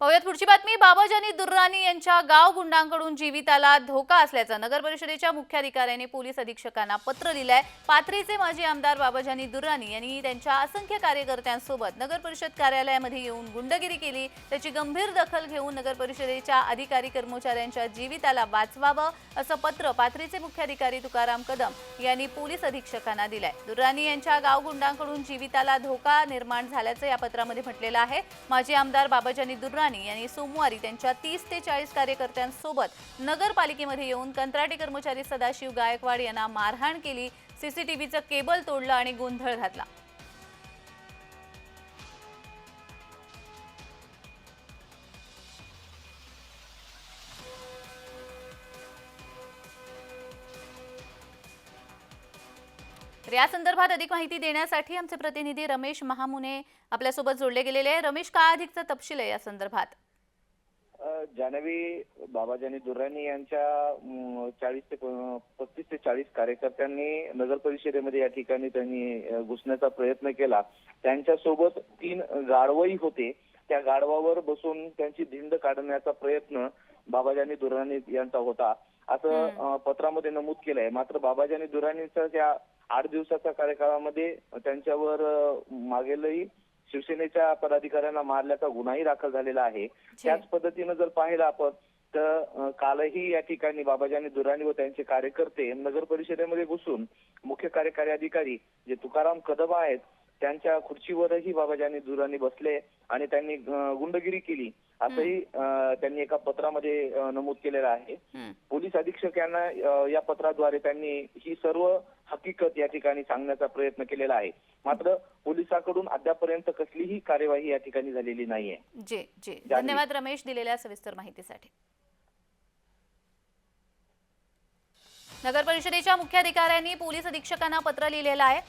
पाहूयात पुढची बातमी. बाबाजानी दुर्राणी यांच्या गाव गुंडांकडून जीविताला धोका असल्याचा नगर परिषदेच्या मुख्याधिकाऱ्याने पोलीस अधीक्षकांना पत्र लिहिलंय. पाथरीचे माजी आमदार बाबाजानी दुर्राणी यांनी त्यांच्या असंख्य कार्यकर्त्यांसोबत नगर परिषद कार्यालयामध्ये येऊन गुंडगिरी केली. त्याची गंभीर दखल घेऊन नगर परिषदेच्या अधिकारी कर्मचाऱ्यांच्या जीविताला वाचवावं असं पत्र पाथरीचे मुख्याधिकारी तुकाराम कदम यांनी पोलीस अधीक्षकांना दिलंय. दुर्राणी यांच्या गाव गुंडांकडून जीविताला धोका निर्माण झाल्याचं या पत्रामध्ये म्हटलेलं आहे. माजी आमदार बाबाजानी दुर्राणी यांनी सोमवारी त्यांच्या तीस ते चाळीस कार्यकर्त्यांसोबत नगरपालिकेमध्ये येऊन कंत्राटी कर्मचारी सदाशिव गायकवाड यांना मारहाण केली. सीसीटीव्हीचं केबल तोडलं आणि गोंधळ घातला. तर या संदर्भात अधिक माहिती देण्यासाठी आमचे प्रतिनिधी रमेश महामुने आपल्यासोबत जोडले गेलेले आहे. रमेश काय अधिकचा तपशील आहे या संदर्भात? जानवी बाबाजानी दुर्राणी यांच्या चाळीस ते पस्तीस ते चाळीस कार्यकर्त्यांनी नगर परिषदेमध्ये या ठिकाणी त्यांनी घुसण्याचा प्रयत्न केला. त्यांच्यासोबत तीन गाढवही होते. त्या गाढवावर बसून त्यांची धिंड काढण्याचा प्रयत्न बाबाजानी दुर्राणी यांचा होता. असं पत्रामध्ये नमूद केलंय. मात्र बाबाजानी दुर्राणीच्या त्या आठ दिवसाच्या कार्यकाळामध्ये त्यांच्यावर मागेलही शिवसेनेच्या पदाधिकाऱ्यांना मारल्याचा गुन्हाही दाखल झालेला आहे. त्याच पद्धतीनं जर पाहिलं आपण तर कालही या ठिकाणी बाबाजानी दुराणी व त्यांचे कार्यकर्ते नगर परिषदेमध्ये घुसून मुख्य कार्यकारी अधिकारी जे तुकाराम कदम आहेत त्यांच्या खुर्चीवरही बाबाजानी दुराणी बसले आणि त्यांनी गुंडगिरी केली असंही त्यांनी एका पत्रामध्ये नमूद केलेलं आहे. पोलीस अधीक्षक यांना या पत्राद्वारे त्यांनी ही सर्व हकीकत या ठिकाणी सांगण्याचा प्रयत्न केलेला आहे. मात्र पोलिसांकडून अद्यापर्यंत कसलीही कार्यवाही या ठिकाणी झालेली नाहीये. जे जे. धन्यवाद रमेश दिलेल्या सविस्तर माहितीसाठी. नगर परिषदेच्या मुख्याधिकाऱ्यांनी पोलीस अधीक्षकांना पत्र लिहिलेलं आहे.